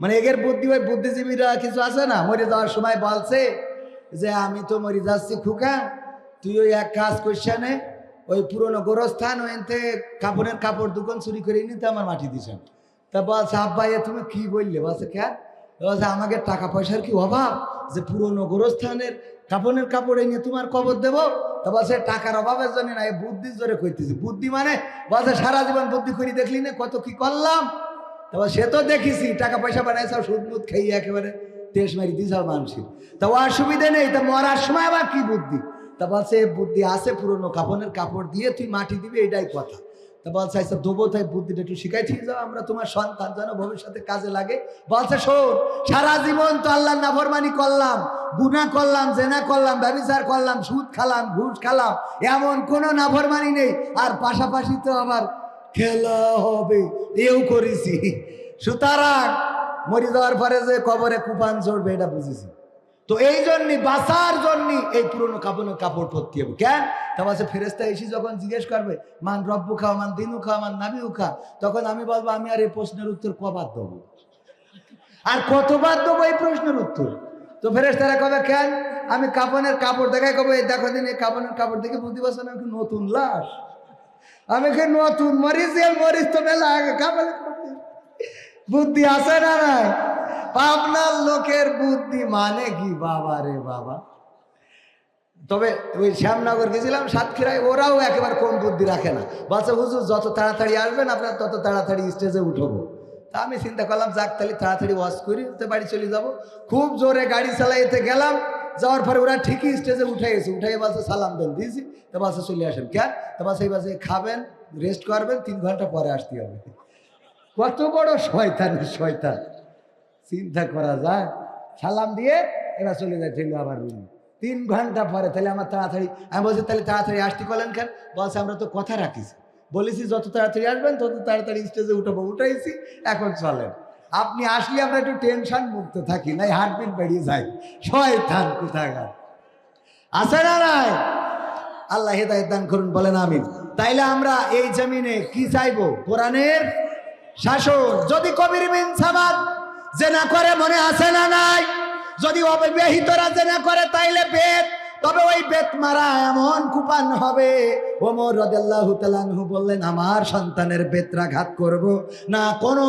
মানে এগের বুদ্ধি ওই বুদ্ধিজীবীরা কিছু আছে না? মরে যাওয়ার সময় বলছে যে, আমি তো মরে যাচ্ছি খুকা, তুই ওই এক কাজ করছে নে, ওই পুরনো গোরস্থান ওইতে কাপড়ের কাপড় দোকান চুরি করে নিতে আমার মাটি দিছেন তা বলছে, আব্বা, এ তুমি কি বললে? বলছে কেন বলছে, আমাকে টাকা পয়সার কি অভাব যে পুরনো গোরস্থানের কাপড়ের কাপড় নিয়ে তোমার কবর দেব? তা বলছে, টাকার অভাবের জন্য না এই বুদ্ধির জোরে কইতেছি। বুদ্ধি মানে? বলছে, সারা জীবন বুদ্ধি করি দেখলি না কত কি করলাম? তারপর সে তো দেখিছি, টাকা পয়সা বানাইছে, সুদ মুদ খেয়ে একেবারে তেস মারি দিস মানুষের। তা অসুবিধে নেই, তা মরার সময় আবার কি বুদ্ধি? তা বলছে, বুদ্ধি আছে, পুরনো কাপড়ের কাপড় দিয়ে তুই মাটি দিবি, এটাই কথা। তা বলছে আচ্ছা দেবো, তাই বুদ্ধিটা একটু শিখাই ঠিক যাও, আমরা তোমার সন্তান, যেন ভবিষ্যতে কাজে লাগে। বলছে, শোন, সারা জীবন তো আল্লাহ নাফরমানি করলাম গুনা করলাম, জেনা করলাম ব্যবচার করলাম, সুদ খালাম, ঘুষ খালাম, এমন কোনো নাফরমানি নেই। আর পাশাপাশি তো আবার খেলা হবে, এও করেছি। সুতরাং মরে যাওয়ার পরে যে কবরে কুপান চড়বে, এটা বুঝেছি। তো এই জন্যই বাঁচার জন্যই এই পুরনো কাপড়ের কাপড় পরতে হবে। কেন? তা বলছে ফেরেস্তা এসে যখন জিজ্ঞেস করবে, মান রব্বু খাও মান দিনু খাও মান নাবিউ খা? তখন আমি বলব, আমি আর এই প্রশ্নের উত্তর কবার দেবো? আর কতবার দেবো এই প্রশ্নের উত্তর? তো ফেরেস্তারা কবে, কেন? আমি কাপনের কাপড় দেখাই কবে? দেখো দিন এই কাপনের কাপড় দেখে বুঝতে পারছ না নতুন লাশ। আমি কি নতুন মরিস এ মরিস তো মেলা বুদ্ধি আছে না নাই? পাবনার লোকের বুদ্ধি মানে কি বাবা রে বাবা? তবে ওই শ্যামনগর গেছিলাম, সাতক্ষীরায়, ওরাও একেবারে কম বুদ্ধি রাখে না। বলছে, হুজুর, যত তাড়াতাড়ি আসবেন, আপনার তত তাড়াতাড়ি স্টেজে উঠবো। তা আমি চিন্তা করলাম, যাক তাহলে তাড়াতাড়ি ওয়াশ করি, তো বাড়ি চলে যাব। খুব জোরে গাড়ি চালাইতে গেলাম। যাওয়ার পরে ওরা ঠিকই স্টেজে উঠে গেছে। উঠে বলছে, সালাম দেন, দিয়েছি। তো বাসে চলে আসেন। কেন? তো বাসে এই বাসে খাবেন রেস্ট করবেন, তিন ঘণ্টা পরে আসতে হবে। কত বড় শয়তান শয়তান। চিন্তা করা যায়। সালাম দিয়ে এরা চলে যায় ঠেলে আবার রুমে তিন ঘণ্টা পরে, তাহলে আমার তাড়াতাড়ি, আমি বলছি, তাহলে তাড়াতাড়ি আসতে করলেন কেন? বলছে, আমরা তো কথা রাখিছি। বলেছি, যত তাড়াতাড়ি আসবেন, তত তাড়াতাড়ি স্টেজে উঠবো। উঠাইছি, এখন চলেন। আপনি আসলে আমরা একটু টেনশন মুক্ত থাকি, নাই হার্টবিট বেরিয়ে যায়। শয়তান কোথাকার আছে না নাই? আল্লাহ হেদায়ত দান করুন, বলেন আমি তাইলে আমরা এই জমিনে কি চাইব? কোরআনের শাসন। যদি কবির বিন সাবাদ জেনা করে, মনে আসে না নাই? যদি অবিবাহিতরা জেনা করে, তাইলে বেদ তবে ওই বেত মারা এমন কুপান হবে। ওমর রদাল্লাহু বললেন, আমার সন্তানের বেত্রাঘাত করব না, কোনো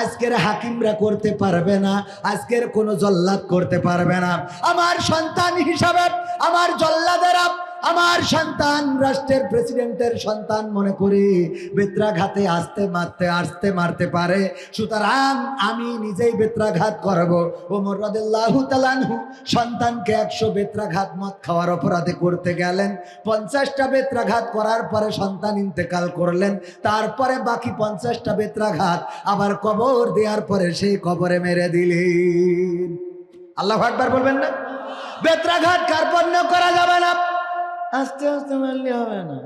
আজকের হাকিমরা করতে পারবে না, আজকের কোনো জল্লাদ করতে পারবে না। আমার সন্তান হিসাবে, আমার জল্লাদেরা আমার সন্তান, রাষ্ট্রের প্রেসিডেন্টের সন্তান মনে করি, বেত্রাঘাতে আসতে মারতে আসতে মারতে পারে। সুতরাং আমি নিজেই বেত্রাঘাত করব। ওমর রাদিয়াল্লাহু তাআলাহু সন্তানকে একশো বেত্রাঘাত মদ খাওয়ার অপরাধে করতে গেলেন। পঞ্চাশটা বেত্রাঘাত করার পরে সন্তান ইন্তেকাল করলেন। তারপরে বাকি পঞ্চাশটা বেত্রাঘাত আবার কবর দেওয়ার পরে সেই কবরে মেরে দিলেন। আল্লাহ একবার বলবেন না? বেত্রাঘাত কার্পণ্য করা যাবে না? আস্তে আস্তে মারলে হবে না।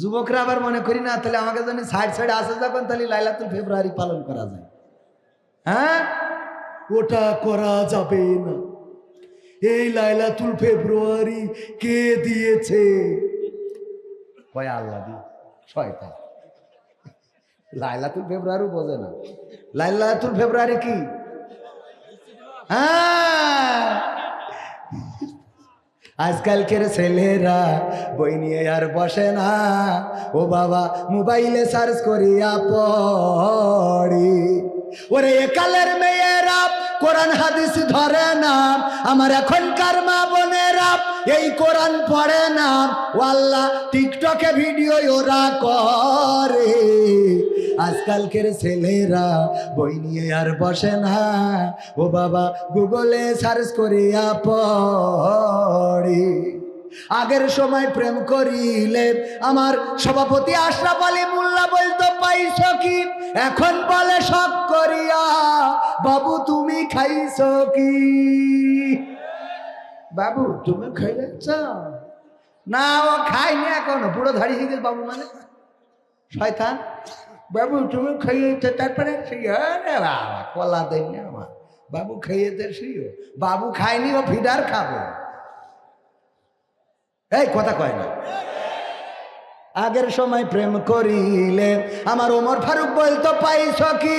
যুবকরা আবার মনে করি না, তাহলে আমাকে জানি সাইড সাইডে আসে যখন, তাহলে লাইলাতুল ফেব্রুয়ারি পালন করা যায়। হ্যাঁ? ওটা করা যাবে না। এই লাইলাতুল ফেব্রুয়ারি কে দিয়েছে? কয় আল্লাহ দি, শয়তান। লাইলাতুল ফেব্রুয়ারি বোঝে না। লাইলাতুল ফেব্রুয়ারি কি? হ্যাঁ? আজকালকের ছেলেরা বই নিয়ে আর বসে না। ও বাবা, মোবাইলে সার্চ করিয়া পড়ি। ওরে একালের মেয়েরা, কোরআন, হাদিস ধরে না। আমার এখনকার মা বোনেরা, এই কোরআন পড়ে না। ও আল্লাহ, টিকটকে ভিডিও ওরা করে। আজকালকের ছেলেরা বই নিয়ে আর বসে না। ও বাবা, গুগলে সার্চ করিয়া পড়ি। আগের সময় প্রেম করিলে আমার সভাপতি আশরাফ আলী মোল্লা বলতো, পাইছ কি? এখন বলে শখ করিয়া। বাবু, তুমি খাইছ কি? বাবু, তুমি খাইলেছ না, ও খাইনি এখনও। বুড়ো ধাড়ি বাবু মানে। শয়তান। বাবু, তুমি খাইয়েছে তারপরে শুয়ে রে বাবা, কলা দেন না আমার। বাবু খাইয়েছে শুয়ে বাবু খায়নি, ও ফিডার খাবে। এই কথা কয় না। আগের সময় প্রেম করিলে, আমার ওমর ফারুক বলতো, পাইছ কি?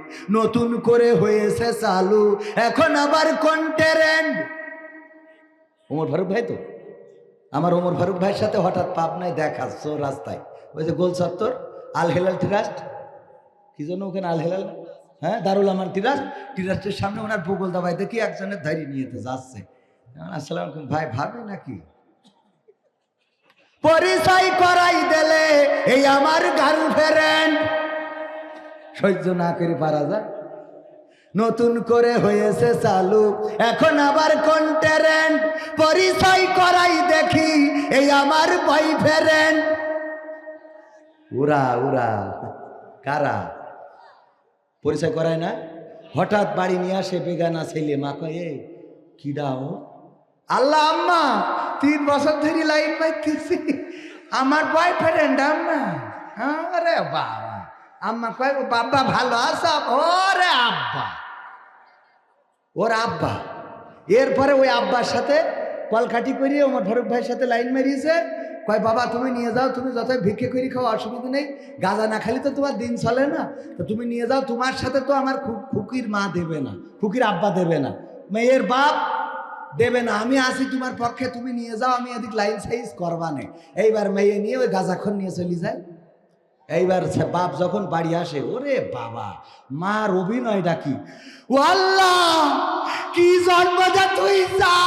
নতুন করে হয়েছে চালু। এখন আবার কন্টেরেন্ট ওমর ফারুক ভাই তো? আমার ওমর ফারুক ভাইয়ের সাথে হঠাৎ পাবনায় দেখা রাস্তায়। ওই যে গোল চত্বর, আল হেলাল ট্রাস্ট। কি জন্য ওখানে আল হেলাল? হ্যাঁ দারুল আমার ট্রাস্ট। ট্রাস্টের সামনে ওনার ভূগোল দাবাই দেখি একজনের ধারি নিয়েতে যাচ্ছে। আসসালাম ভাই ভাবে নাকি? পরিচয় করাই দিলে এই আমার গার্লফ্রেন্ড। সহ্য না করে পারা যায়। নতুন করে হয়েছে চালু। এখন আবার কন্টেরেন্ট পরিচয় করাই দেখি, এই আমার বয়ফ্রেন্ড উরা উরা কারা? পরিচয় করায় না? হঠাৎ বাড়ি নিয়ে আসে বেগানা ছেলে মা, কয়ে কি দাও? আল্লাহ, আম্মা, তিন বছর ধরে লাইন পাইতেছি আমার বয়ফ্রেন্ড আম্মা। আরে বাবা। আম্মা কয় বাবা, ভালো আছো? ওরে আব্বা। ওর আব্বা? এরপরে ওই আব্বার সাথে কলকাটি করিয়ে আমার ফারুক ভাইয়ের সাথে লাইন মারিয়েছে। কয়, বাবা, তুমি নিয়ে যাও, তুমি যতই ভিক্ষে করি খাও, অসুবিধা নেই। গাঁজা না খালি তো তোমার দিন চলে না। তো তুমি নিয়ে যাও, তোমার সাথে তো আমার খুকির মা দেবে না, খুকির আব্বা দেবে না। মেয়ের বাপ দেবে না। আমি আসি তোমার পক্ষে, তুমি নিয়ে যাও, আমি এদিক লাইন সাইজ করবা নেই এইবার মেয়ে নিয়ে ওই গাঁজাখন নিয়ে চলে যায়। এইবার বাপ যখন বাড়ি আসে, ওরে বাবা, মার অভিনয়টা কি? ও আল্লাহ, কি জন্মটা তুই যা।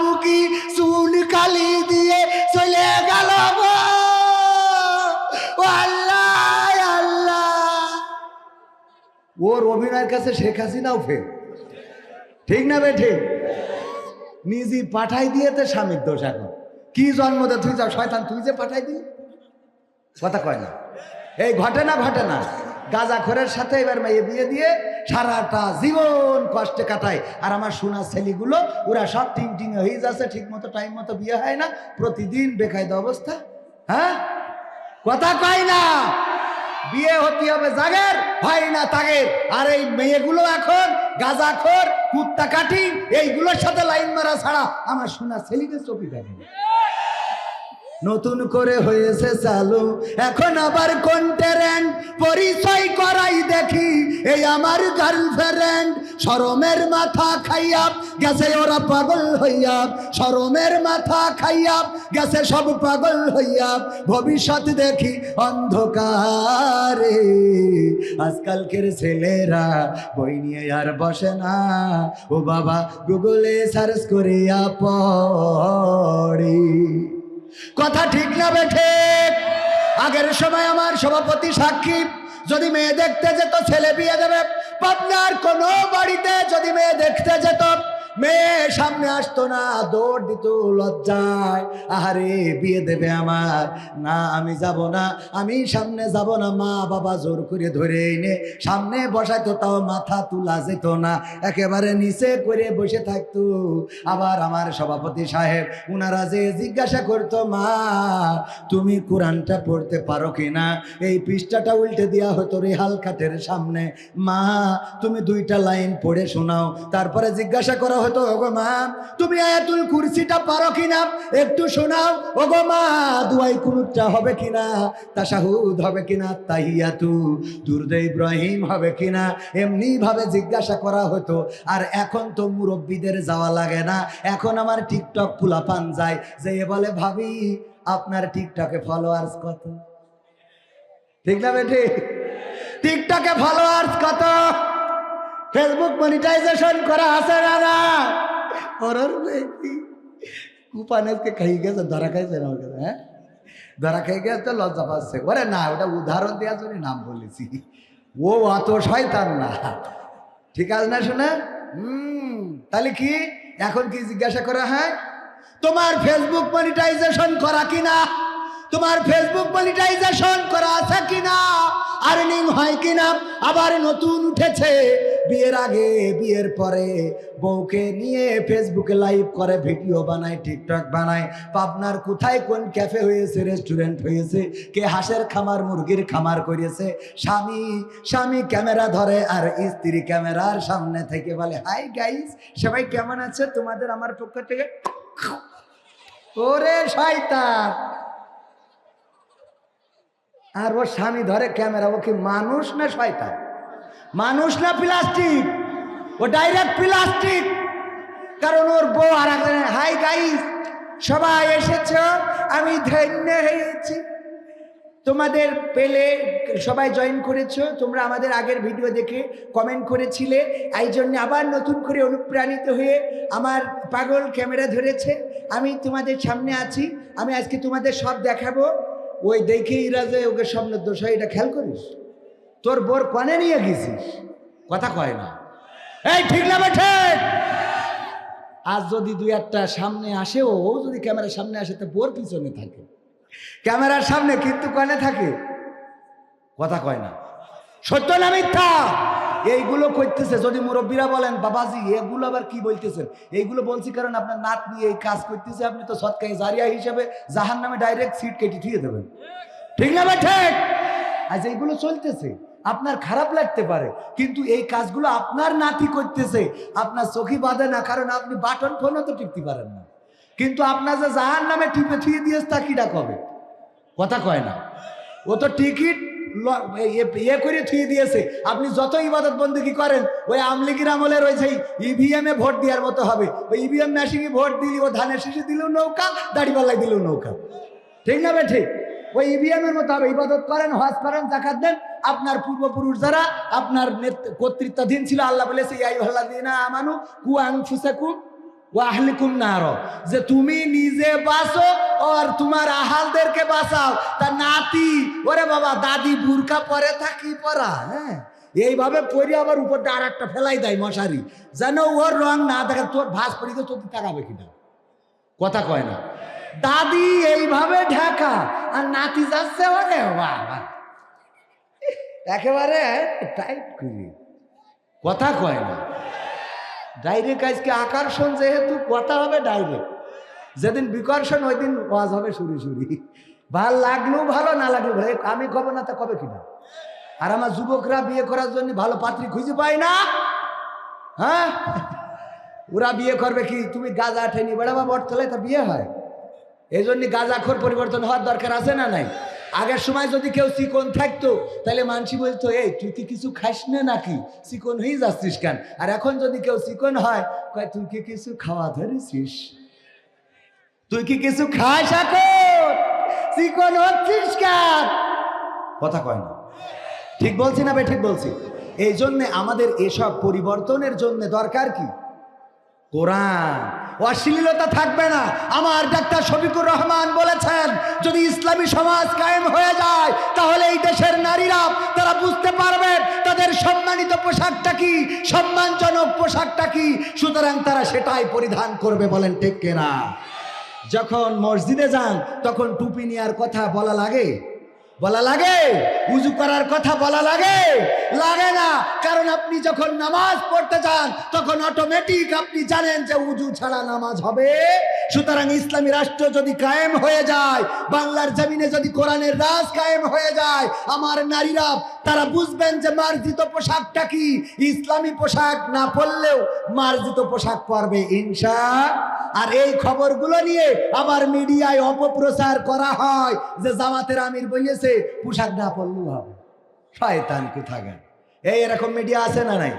বুকি চুন কালি দিয়ে চলে গেল আল্লাহ ওর অভিনয়ের কাছে শেখ হাসিনাও ফেল ঠিক না বে ঠিক? নিজে পাঠাই দিয়ে তো স্বামীর দোষ এখন। কি জন্ম দে তুই যা শয়তান, তুই যে পাঠাই দিলি কথা কয় না। এই ঘটে না ঘটে না। গাজা খোরের সাথে এবার মেয়ে বিয়ে দিয়ে সারাটা জীবন কষ্টে কাটায়। আর আমার সোনা ছেলেগুলো, ওরা সব টিং টিং হয়ে যাচ্ছে ঠিক মতো টাইম মতো বিয়ে হয় না। প্রতিদিন বেকায়দা অবস্থা। হ্যাঁ? কথা কয় না। বিয়ে হতে হবে জাগের, হয় না তাগের। আর এই মেয়েগুলো এখন গাজাখোর কুত্তা কাটি, এইগুলোর সাথে লাইন মারা ছাড়া আমার সোনা ছেলেকে চোখে দেখে। নতুন করে হয়েছে চালু। এখন আবার কন্টেরেন্ট পরিচয় করাই দেখি। এই আমার গার্লফ্রেন্ড শরমের মাথা খাইয়া গেছে, ওরা পাগল হইয়া। শরমের মাথা খাইয়া গেছে, সব পাগল হইয়া। ভবিষ্যৎ দেখি অন্ধকারে। আজকালকের ছেলেরা বই নিয়ে আর বসে না। ও বাবা, গুগলে সার্চ করিয়া পড়ে। কথা ঠিক না বেঠে আগের সময় আমার সভাপতি সাক্ষী, যদি মেয়ে দেখতে যেত, ছেলে বিয়ে দেবে। পাবনার কোনো বাড়িতে যদি মেয়ে দেখতে যেত মেয়ে সামনে আসতো না, দৌড় দিত, লজ্জায়। আহারে, বিয়ে দেবে আমার। না, আমি যাব না, আমি সামনে যাব না, মা বাবা জোর করে ধরে এনে সামনে বসাইতো, তাও মাথা তুলা যেত না। একেবারে নিচে করে বসে থাকতো। আবার আমার সভাপতি সাহেব, উনারা যে জিজ্ঞাসা করতো, মা, তুমি কোরআনটা পড়তে পারো কিনা? এই পৃষ্ঠাটা উল্টে দেওয়া হতো রেহাল খাটের সামনে। মা, তুমি দুইটা লাইন পড়ে শোনাও। তারপরে জিজ্ঞাসা করা হতো ওগো মা, তুমি আয়াতুল কুরসিটা পারো কিনা? একটু শোনাও, ওগো মা, দুয়াই কুনুতটা হবে কিনা? তাশাহুদ হবে কিনা? তাহিয়াতু, দুর্দে ইব্রাহিম হবে কিনা? এমনি ভাবে জিজ্ঞাসা করা হতো, আর এখন তো মুরব্বীদের যাওয়া লাগে না। এখন আমার টিকটক ফুলা পান যায়, যে এ বলে, ভাবি, আপনার টিকটকে ফলোয়ার্স কত? ঠিক না বেটি? টিকটকে ফলোয়ার্স কত? ফেসবুক মনিটাইজেশন করা আছে না না ওর কুপানেসকে খাই গেছে ধরা খাইছে না ওর কাছে, হ্যাঁ? ধরা খাই গেছে তো লজ্জা পাচ্ছে। ওরে না ওটা উদাহরণ দেওয়ার জন্য নাম বলেছি। ও অত শয়তান না। ঠিক আছে না শোনা? হুম তাহলে কি? এখন কি জিজ্ঞাসা করা হয়? তোমার ফেসবুক মনিটাইজেশন করা কিনা তোমার ফেসবুক মনিটাইজেশন করা আছে কিনা? আর্নিং হয় কিনা? আবার নতুন উঠেছে। বিয়ের আগে, বিয়ের পরে বউকে নিয়ে ফেসবুকে লাইভ করে ভিডিও বানায় টিকটক বানায়। পাবনার কোথায় কোন ক্যাফে হয়েছে রেস্টুরেন্ট হয়েছে, কে হাঁসের খামার, মুরগির খামার করেছে। স্বামী স্বামী ক্যামেরা ধরে আর স্ত্রী ক্যামেরার সামনে থেকে বলে হাই গাইস সবাই কেমন আছে? তোমাদের আমার পক্ষ থেকে ওরে শয়তান! আর ওর স্বামী ধরে ক্যামেরা, ও কি মানুষ না শয়তান? মানুষ না প্লাস্টিক? ও ডাইরেক্ট প্লাস্টিক। কারণ ওর বউ আর হাই গাইস সবাই এসেছ? আমি ধন্য হয়েছি। তোমাদের পেলে সবাই জয়েন করেছ? তোমরা আমাদের আগের ভিডিও দেখে কমেন্ট করেছিলে। এই জন্য আবার নতুন করে অনুপ্রাণিত হয়ে আমার পাগল ক্যামেরা ধরেছে। আমি তোমাদের সামনে আছি। আমি আজকে তোমাদের সব দেখাবো। ওই দেখেই রাজে ওকে স্বপ্নের দোষ এটা খেয়াল করিস। তোর বোর কনে নিয়ে গেছিস। কথা কয় না। এই, ঠিক না বেঠে আজ যদি দুই একটা সামনে আসে, ও যদি ক্যামেরার সামনে আসে, তো বোর পিছনে থাকে। ক্যামেরার সামনে কিন্তু কনে থাকে। কথা কয় না। সত্য না মিথ্যা? এইগুলো করতেছে, যদি মুরব্বীরা বলেন, বাবাজি, এগুলো আবার কি বলতেছেন? এইগুলো বলছি কারণ আপনার নাত নিয়ে এই কাজ করতেছে, আপনি তো সৎকাই জারিয়া হিসেবে জাহান নামে ডাইরেক্ট সিট কেটে দিয়ে দেবেন। ঠিক না ভাই? ঠিক। আজ এইগুলো চলতেছে। আপনার খারাপ লাগতে পারে, কিন্তু এই কাজগুলো আপনার নাতি করতেছে। আপনার চোখি বাঁধে না, কারণ আপনি বাটন ফোনও তো টিপতে পারেন না। কিন্তু আপনার যে জাহান নামে টিপে থুয়ে দিয়েছে তা কিটা কবে? কথা কয় না। ও তো টিকিট ইয়ে করে থুয়ে দিয়েছে। আপনি যত ইবাদত বন্দী করেন, ওই আমলিগির আমলের ওই সেই ইভিএম এ ভোট দেওয়ার মতো হবে। ওই ইভিএম মেশিনে ভোট দিলি, ও ধানের শীষে দিলেও নৌকা দাড়িপাল্লায় দিলেও নৌকা। ঠিক না ঠিক ওই ইভিএম এর মতো হবে। ইবাদত করেন, হজ করেন, জাকাত দেন। আপনার পূর্বপুরুষ যারা, আপনার কর্তৃত্বাধীন ছিল, আল্লাহ বলেছে ইয়াই ভাল্লা দিনা আমানু কু আংফুসাকুম ওয়াহলিকুম নার। যে তুমি নিজে বাঁচো আর তোমার আহালদেরকে বাঁচাও। তা নাতি, ওরে বাবা, দাদি বুরকা পরে থাকি পরা হ্যাঁ? এইভাবে পরে আবার উপরটা আর একটা ফেলাই দেয় মশারি। যেন ওর রং না দেখে তোর ভাস পড়ি তো তোর তাকাবে কিনা? কথা কয় না। দাদি এইভাবে ঢাকা, আর নাতি যাচ্ছে ওরে বাবা। একেবারে টাইট করি। কথা কয় না। ডাইরেক্ট আজকে আকর্ষণ যেহেতু, কথা হবে ডাইরেক্ট যেদিন বিকর্ষণ ওই দিন ওয়াজ হবে সুরি সুরি। ভালো লাগলেও ভালো, না লাগলেও ভালো। আমি কবে না তা কবে কিনা আর আমার যুবকরা বিয়ে করার জন্য ভালো পাত্রী খুঁজে পায় না? হ্যাঁ? ওরা বিয়ে করবে কি? তুমি গাজা ঠেনি বেড়াবা বটতলায় তা বিয়ে হয়। এই জন্য গাজাখোর পরিবর্তন হওয়ার দরকার আছে না নাই? আগের সময় যদি কেউ চিকন থাকতো, তাহলে মানসি বলতো, এই, তুই কি কিছু খাস না নাকি? চিকন হয়ে যাচ্ছিস কেন? আর এখন যদি কেউ চিকন হয়, কয়, তুই কি কিছু খাওয়া ধরেছিস? তুই কি কিছু খাস এখন? চিকন হচ্ছিস কেন? কথা কয় না। ঠিক বলছি না বে, ঠিক বলছি। এই জন্যে আমাদের এসব পরিবর্তনের জন্য দরকার কি? কোরআন। অশ্লীলতা থাকবে না। আমার ডাক্তার শফিকুর রহমান বলেছেন, যদি ইসলামী সমাজ কায়েম হয়ে যায়, তাহলে এই দেশের নারীরা, তারা বুঝতে পারবেন তাদের সম্মানিত পোশাকটা কি, সম্মানজনক পোশাকটা কি, সুতরাং তারা সেটাই পরিধান করবে বলেন ঠিক কিনা? যখন মসজিদে যান, তখন টুপি নেওয়ার কথা বলা লাগে? বলা লাগে? উজু করার কথা বলা লাগে? লাগে না। কারণ আপনি যখন নামাজ পড়তে যান, তখন অটোমেটিক আপনি জানেন যে উজু ছাড়া নামাজ হবে। সুতরাং ইসলামী রাষ্ট্র যদি কায়েম হয়ে যায়, বাংলার জমিনে যদি কোরআনের রাজ কায়েম হয়ে যায়, আমার নারীরা, তারা বুঝবেন যে মার্জিত পোশাকটা কি। ইসলামী পোশাক না পরলেও মার্জিত পোশাক পরবে, ইনশা। আর এই খবরগুলো নিয়ে আবার মিডিয়ায় অপপ্রচার করা হয় যে জামাতের আমির বলেছে, পোশাক না পরলেও হবে। শয়তান কোথাকার এই এরকম মিডিয়া আছে না নাই?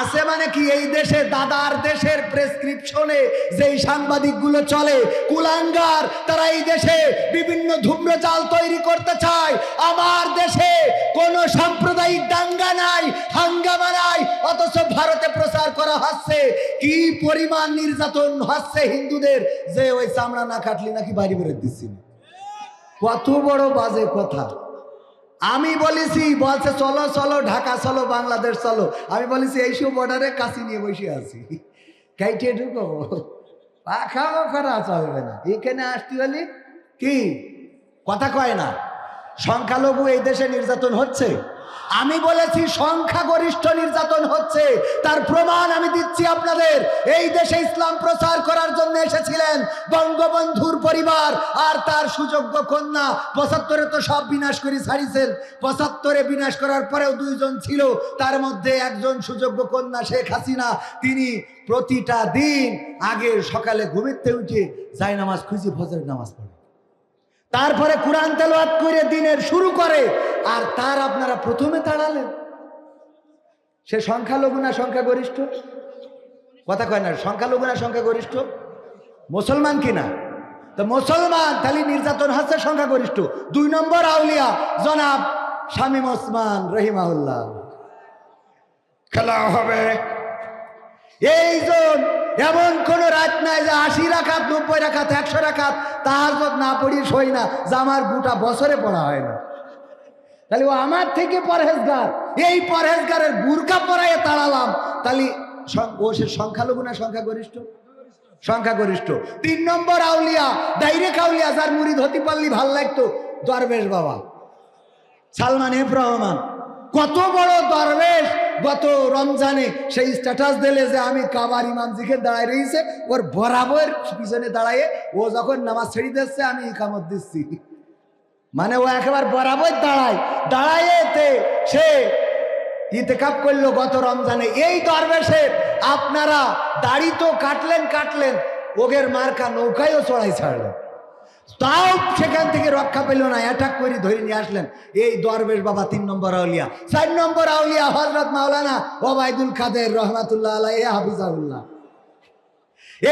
আছে মানে কি? এই দেশে, দাদার দেশের প্রেসক্রিপশনে যেই সাংবাদিকগুলো চলে, কুলাঙ্গার, তারা এই দেশে বিভিন্ন ধূম্রজাল তৈরি করতে চায়। আমার দেশে কোনো সাম্প্রদায়িক দাঙ্গা নাই, হাঙ্গামা নাই, অথচ ভারতে প্রচার করা হচ্ছে। কি পরিমাণ নির্যাতন হচ্ছে হিন্দুদের? যে ওই চামড়া না কাটলি নাকি বাড়ি বেরোতে দিচ্ছি কত বড় বাজে কথা। আমি বলেছি, বলছে, চলো চলো, ঢাকা, চলো, বাংলাদেশ, চলো। আমি বলেছি এইসব বর্ডারে কাছি নিয়ে বসে আছি। কাইটে ঢুকো। পাখাও করা চলবে না। এখানে আসতে হলে কি? কথা কয় না। সংখ্যালঘু এই দেশে নির্যাতন হচ্ছে? আমি বলেছি সংখ্যাগরিষ্ঠ নির্যাতন হচ্ছে। তার প্রমাণ আমি দিচ্ছি আপনাদের। এই দেশে ইসলাম প্রচার করার জন্য এসেছিলেন বঙ্গবন্ধুর পরিবার আর তার সুযোগ্য কন্যা। পঁচাত্তরে তো সব বিনাশ করে ছাড়িয়েছেন। পঁচাত্তরে বিনাশ করার পরেও দুইজন ছিল। তার মধ্যে একজন সুযোগ্য কন্যা শেখ হাসিনা। তিনি প্রতিটা দিন আগে সকালে ঘুমিতে উঠে যাই নামাজ খুঁজি ফজরের নামাজ পড়ে। তারপরে কোরআন তেলাওয়াত করে দিনের শুরু করে, আর তার আপনারা প্রথমে তাড়ালেন সে সংখ্যালঘু না সংখ্যাগরিষ্ঠ? কথা কয় না, সংখ্যালঘু না সংখ্যাগরিষ্ঠ? মুসলমান কিনা তো মুসলমান, তাহলে নির্যাতন হচ্ছে সংখ্যাগরিষ্ঠ। দুই নম্বর আউলিয়া, জনাব শামীম ওসমান রহিমাউল্লাহ খেলা হবে। এই জন এমন কোন রাত নাই যে আশি রাখাত, নব্বই রাখাত, একশো রাখাত তাহার না পড়ি সই না আমার গোটা বছরে পড়া হয় না। তাহলে ও আমার থেকে পরহেজগার। এই পরহেজগারের বুরকা পরাইয়ে তাড়ালাম। তাহলে ও সে সংখ্যালঘু না সংখ্যাগরিষ্ঠ? সংখ্যাগরিষ্ঠ। তিন নম্বর আউলিয়া, ডাইরেক্ট আউলিয়া, যার মুড়ি ধতি পারলি ভালো লাগতো, দরবেশ বাবা। সালমান এফ রহমান। কত বড় দরবেশ! গত রমজানে সেই স্ট্যাটাস দিলে যে আমি কাবার ইমাম জিকে দাঁড়ায় রয়েছে ওর বরাবর পিছনে দাঁড়ায় ও যখন নামাজ ছেড়ে দিচ্ছে, আমি ইকামত দিচ্ছি। মানে ও একেবারে বরাবর দাঁড়ায়। দাঁড়াইতে সে ইতেকাপ করল গত রমজানে। এই দরবেশের আপনারা দাড়ি তো কাটলেন কাটলেন, ওগের মার্কা নৌকায়ও চড়াই ছাড়লেন। তাও সেখান থেকে রক্ষা পেল না, অ্যাটাক করে ধরে নিয়ে আসলেন। এই দরবেশ বাবা তিন নম্বর আউলিয়া। চার নম্বর আউলিয়া হজরত মাওলানা ওবায়দুল কাদের রহমাতুল্লাহ আলাই হাফিজাউল্লাহ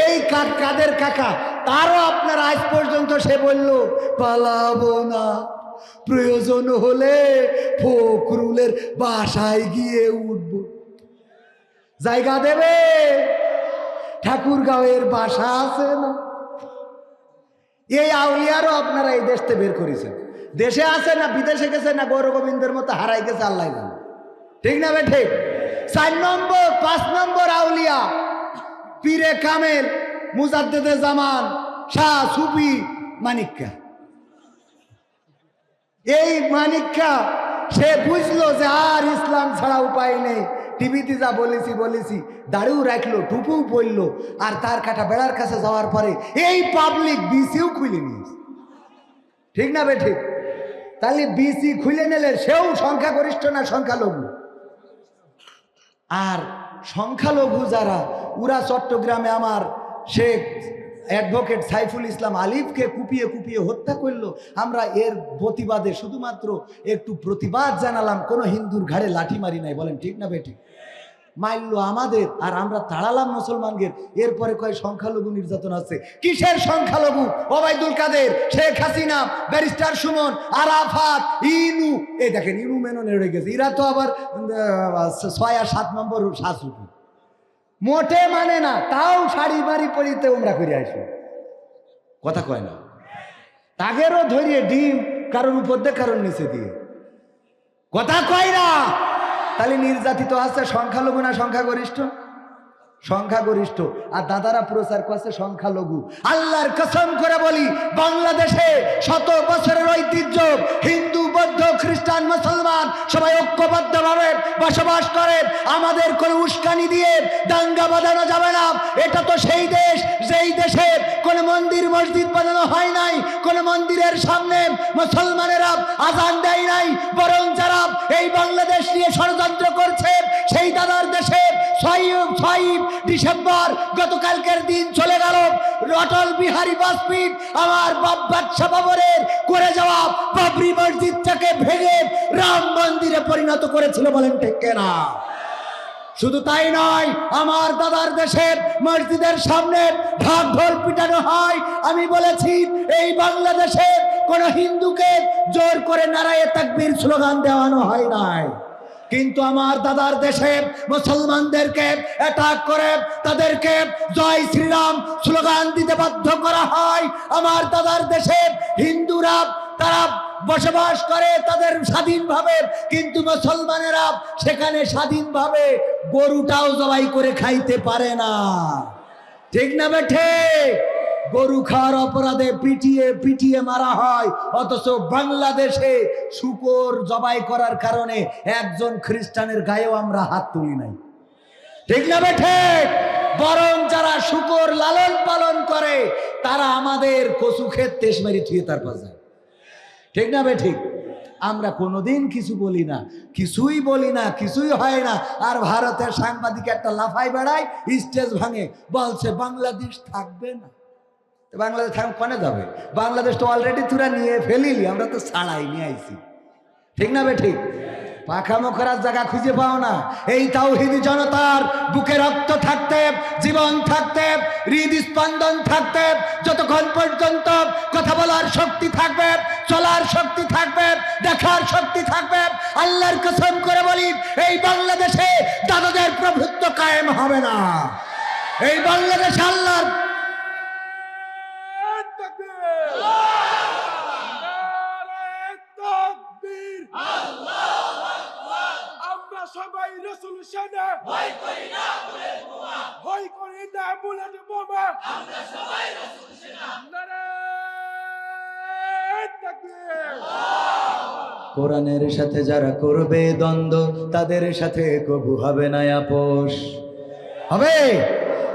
এই কাদের কাকা, তারও আপনার আজ পর্যন্ত সে বলল, পালাবো না। প্রয়োজন হলে ফকরুলের বাসায় গিয়ে উঠব। জায়গা দেবে? ঠাকুরগাঁওয়ের বাসা আছে না? এই আউলিয়ারও আপনারা এই দেশতে বের করেছেন। দেশে আছে না, বিদেশে গেছে না গৌর গোবিন্দের মতো হারাই গেছে, আল্লাহ ঠিক না বে ঠিক। চার নম্বর, পাঁচ নম্বর আউলিয়া, পীরে কামেল, মুজাদ্দেদে জামান, শাহ সুফি মানিক্কা। এই মানিক্কা, সে বুঝলো যে আর ইসলাম ছাড়া উপায় নেই। টিভিতে যা বলেছি বলেছি, দাড়িও রাখল টুপুও পড়ল আর তার কাটা বেড়ার কাছে যাওয়ার পরে এই পাবলিক বিসিও খুলে নিয়েছে। ঠিক না বে ঠিক? তাহলে বিসি খুলে নিলে সেও সংখ্যাগরিষ্ঠ না সংখ্যালঘু? আর সংখ্যালঘু যারা উরা চট্টগ্রামে আমার শেখ অ্যাডভোকেট সাইফুল ইসলাম আলিফকে কুপিয়ে কুপিয়ে হত্যা করল। আমরা এর প্রতিবাদে শুধুমাত্র একটু প্রতিবাদ জানালাম, কোনো হিন্দুর ঘাড়ে লাঠি মারি নাই, বলেন ঠিক না বেটি মাইল্য আমাদের, আর আমরা তাড়ালাম মুসলমানদের। এরপরে কয় সংখ্যালঘু নির্যাতন আছে। কিসের সংখ্যালঘু? ওবায়দুল কাদের, শেখ হাসিনা, ব্যারিস্টার সুমন, আরাফাত, ইনু। এই দেখেন, ইনু মেনন এড়ে গেছে। এরা তো আবার ছয় আর সাত নম্বর শাশুড়ি মোটে মানে না, তাও শাড়ি বাড়ি পরিতে ওমরা করে আসো। কথা কয় না। তাগেরও ধরিয়ে ডিম কারণ উপর দিয়ে কারণ নিচে দিয়ে। কথা কয় না। তাহলে নির্যাতিত আছে সংখ্যালঘু না সংখ্যাগরিষ্ঠ? সংখ্যাগরিষ্ঠ। আর দাদারা প্রচার করছে সংখ্যালঘু। আল্লাহর কসম করে বলি, বাংলাদেশে শত বছরের ঐতিহ্য, হিন্দু, বৌদ্ধ, খ্রিস্টান, মুসলমান, সবাই ঐক্যবদ্ধভাবে বসবাস করেন আমাদের কোনো উস্কানি দিয়ে দাঙ্গা বাঁধানো যাবে না। এটা তো সেই দেশ, যেই দেশে কোনো মন্দির, মসজিদ বানানো হয় নাই। কোনো মন্দিরের সামনে মুসলমানেরা আজান দেয় নাই। বরং যারা এই বাংলাদেশ নিয়ে ষড়যন্ত্র করছে, সেই দাদার দেশে ছয় ছয় ডিসেম্বর, গতকালকের দিন চলে গেল। অটল বিহারী বাজপেয়ী আমার বাবরের করে যাওয়া বাবরি মসজিদটাকে ভেঙে রাম মন্দিরে পরিণত করেছিল বলেন ঠিক কেনা? শুধু তাই নয়, আমার দাদার দেশের মসজিদের সামনে ঢাক ঢোল পিটানো হয়। আমি বলেছি, এই বাংলাদেশের কোন হিন্দুকে জোর করে নারায়ে তাকবীর স্লোগান দেওয়ানো হয় নাই। কিন্তু আমার দাদার দেশে মুসলমানদেরকে অ্যাটাক করে, তাদেরকে জয় শ্রীরাম স্লোগান দিতে বাধ্য করা হয়। আমার দাদার দেশে হিন্দুরা, তারা বসবাস করে তাদের স্বাধীনভাবে, কিন্তু মুসলমানেরা সেখানে স্বাধীনভাবে গরুটাও জবাই করে খাইতে পারে না। ঠিক না বেঠে? গরু খাওয়ার অপরাধে পিটিয়ে পিটিয়ে মারা হয়। অথচ বাংলাদেশে শুকর জবাই করার কারণে একজন খ্রিস্টানের গায়েও আমরা হাত তুলি নাই। ঠিক না বেঠে বরং যারা শুকর লালন পালন করে, তারা আমাদের কচু ক্ষেত তেসমারি থুয়ে তার পাশে যায়। ঠিক না ঠিক? আমরা কোনোদিন কিছু বলি না, কিছুই বলি না, কিছুই হয় না। আর ভারতের সাংবাদিক একটা লাফাই বেড়ায়, স্টেজ ভাঙে, বলছে বাংলাদেশ থাকবে না। বাংলাদেশ থাক কনে যাবে? বাংলাদেশ তো অলরেডি তোরা নিয়ে ফেলিলি, আমরা তো ছাড়াই নিয়ে আইছি। ঠিক না বে ঠিক? পাখা মুখরার জায়গা খুঁজে পাও না। এই তাওহিদি জনতার বুকে রক্ত থাকতে, জীবন থাকতে, হৃদ স্পন্দন থাকতে, যতক্ষণ পর্যন্ত কথা বলার শক্তি থাকবে, চলার শক্তি থাকবে, দেখার শক্তি থাকবে, আল্লাহর কসম করে বলি, এই বাংলাদেশে দাদাদের প্রভুত্ব কায়েম হবে না। এই বাংলাদেশ আল্লাহর সবাই রসুল সেনা ভয় করি না বুলেট বোমা। আমরা সবাই রসুল সেনা কোরআনের সাথে যারা করবে দ্বন্দ্ব তাদের সাথে কবু হবে না আপোষ হবে?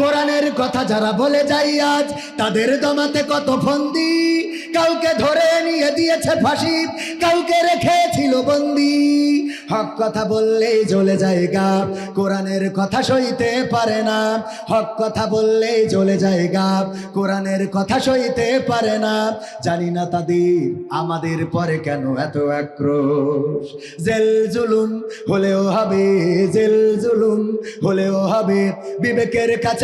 কোরআনের কথা যারা বলে যাই আজ, তাদের দমাতে কত ফন্দি। কাউকে ধরে নিয়ে দিয়েছে ফাঁসি কাউকে রেখেছিল বন্দি। হক কথা বললেই জ্বলে যায় গা কোরআনের কথা সইতে পারে না। হক কথা বললেই জ্বলে যায় গা কোরআনের কথা সইতে পারে না। জানি না তাদের, আমাদের পরে কেন এত আক্রোশ। জেল জুলুম হলেও হবে, জেল জুলুম হলেও হবে। বিবেকের কাছে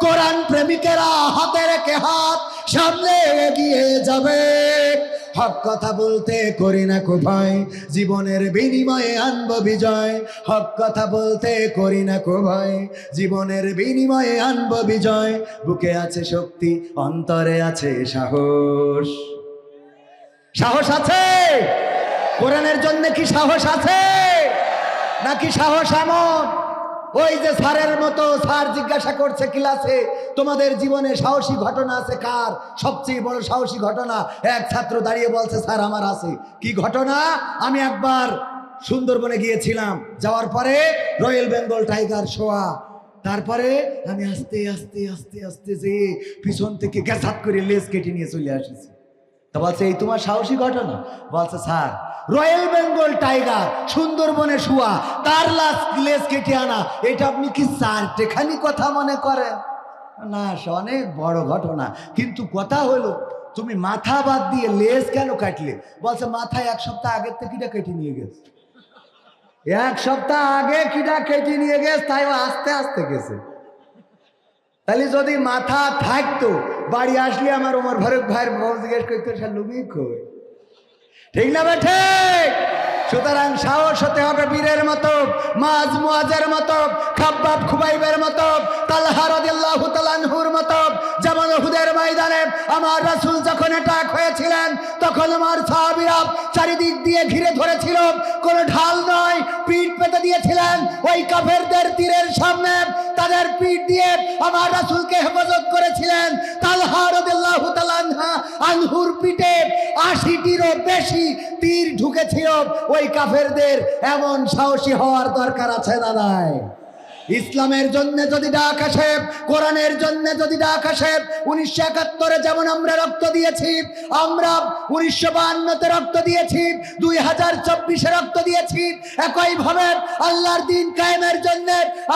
কোরআন প্রেমিকেরা হাতে রেখে হাত সামনে এগিয়ে যাবে। হক কথা বলতে করি না কো ভয় জীবনের বিনিময়ে আনব বিজয়। হক কথা বলতে করি না কো ভয় জীবনের বিনিময়ে আনব বিজয়। বুকে আছে শক্তি, অন্তরে আছে সাহস। সাহস আছে? কোরআনের জন্য কি সাহস আছে? নাকি সাহস এমন? ওই যে স্যারের মতো স্যার জিজ্ঞাসা করছে ক্লাসে, তোমাদের জীবনে সাহসী ঘটনা আছে কার? সবচেয়ে বড় সাহসী ঘটনা, এক ছাত্র দাঁড়িয়ে বলছে, স্যার, আমার আছে। কি ঘটনা? আমি একবার সুন্দরবনে গিয়েছিলাম, যাওয়ার পরে রয়্যাল বেঙ্গল টাইগার শোয়া। তারপরে আমি আস্তে আস্তে আস্তে আস্তে যে পিছন থেকে গ্যাসাত করে লেজ কেটে নিয়ে চলে আসেছি। তা বলছে, এই তোমার সাহসী ঘটনা? বলছে, স্যার রয়্যাল বেঙ্গল টাইগার সুন্দরবনে শুয়া, তার লাশ লেজ কেটে আনা, এটা আপনি কি চারটেখানি কথা মনে করেন? না, সে অনেক বড় ঘটনা। কিন্তু কথা হলো, তুমি মাথা বাদ দিয়ে লেজ কেন কাটলে? বলছে মাথা এক সপ্তাহ আগের থেকে কিটা নিয়ে গেছে। এক সপ্তাহ আগে কিটা কেটে নিয়ে গেছে, তাই আস্তে আস্তে গেছে। তাহলে যদি মাথা থাকতো, বাড়ি আসলে আমার ওমর ফারুক ভাইয়ের বউ জিজ্ঞেস করতো, সে লুবি কই? ঠিক না বেঠে সুতরাং সাহস হতে হবে বীরের মতো মাজ মুয়াজের মতো, খাব্বাব খুবাইবের মতো, তালহা রাদিয়াল্লাহু তাআলাহুর মতো। যেমন হুদের ময়দানে আমার রাসুল যখন অ্যাটাক হয়েছিলেন, তখন আমার সাহাবীরা চারিদিক দিয়ে ঘিরে ধরেছিল। কোনো ঢাল নয়, পিঠ পেতে দিয়েছিলেন। ওই কাফেরদের তীরের সামনে তাদের পিঠ দিয়ে আমার রাসুলকে হেফাজত করেছিলেন। তালহা রাদিয়াল্লাহু আনহুর পিঠে আশিটিরও বেশি তীর ঢুকেছিল ওই কাফেরদের। এমন সাহসী হওয়ার দরকার আছে দাদায় ইসলামের জন্য যদি ডাক আসে, কোরআনের জন্য যদি ডাক আসে, উনিশশো একাত্তরে যেমন আমরা রক্ত দিয়েছি, আমরা উনিশশো বাহান্নতে রক্ত দিয়েছি, দুই হাজার চব্বিশে রক্ত দিয়েছি, একইভাবে আল্লাহর দিন কায়েমের জন্য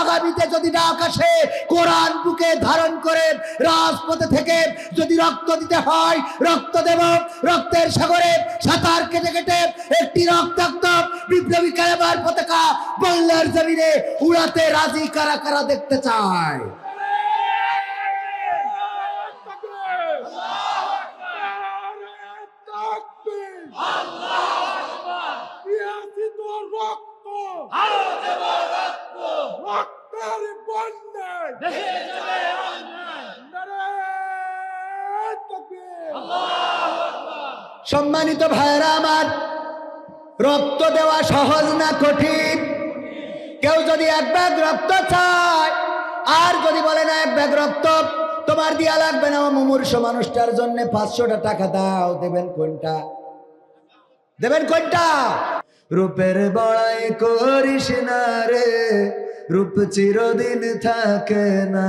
আগামীতে যদি ডাক আসে, কোরআন বুকে ধারণ করে রাজপথে থেকে যদি রক্ত দিতে হয়, রক্ত দেব, রক্তের সাগরে সাঁতার কেটে কেটে একটি রক্তাক্ত বিপ্লবী কালেবার পতাকা বাংলার জমিনে উড়াতে রাজি কারা কারা দেখতে চায়? সম্মানিত ভাইরা আমার রক্ত দেওয়া সহজ না কঠিন। কেউ যদি এক ব্যাগ রক্ত চায়, আর যদি বলে না এক ব্যাগ রক্ত, তোমার দিয়া লাগবে না মুমূর্ষ মানুষটার জন্য পাঁচশোটা টাকা দাও। দেবেন কোনটা? দেবেন কোনটা? রূপের বড়াই করিস না রে, রূপ চিরদিন থাকে না।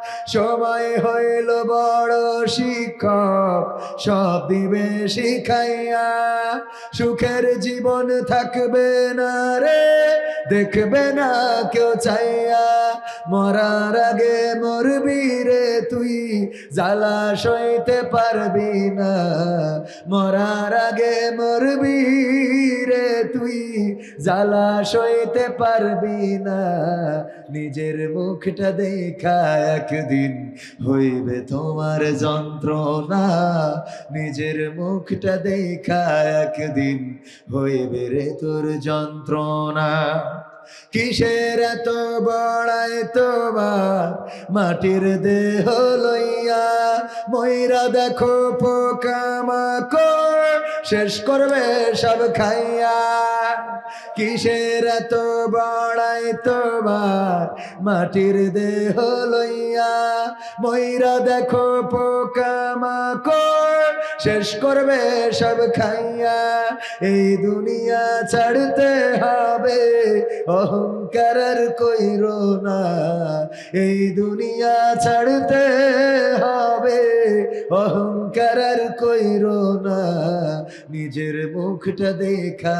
সময় হইল বড় শিক্ষক, সব দিবে শিখাইয়া। সুখের জীবন থাকবে না রে, দেখবে না কেউ চাইয়া। মরার আগে মরবি রে তুই, জ্বালা সইতে পারবি না। মরার আগে মরবি রে তুই, জ্বালা সইতে পারবি না। নিজের মুখটা দেখা একদিন হইবে তোমার যন্ত্রণা। নিজের মুখটা দেখা একদিন হইবে রে তোর যন্ত্রণা। কিসের এত বড়াই তোমার মাটির দেহ লইয়া? ময়রা দেখো পোকামাকড়, শেষ করবে সব খাইয়া। কিসের এত বড়াই তোমার? মাটির দেহ লইয়া ময়রা দেখো পোকামাকড় শেষ করবে সব খাইয়া, এই দুনিয়া ছাড়তে হবে। অহংকারের কইর না, এই দুনিয়া ছাড়তে হবে। অহংকারের কইর না, নিজের মুখটা দেখা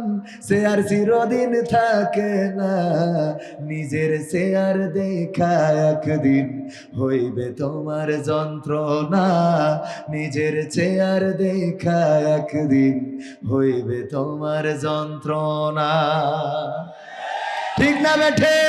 সে আর চিরদিন থাকে না। নিজের সে আর দেখা একদিন হইবে তোমার যন্ত্রণা। নিজের চেয়ার দেখা একদিন হইবে তোমার যন্ত্রণা। ঠিক না বেঠে?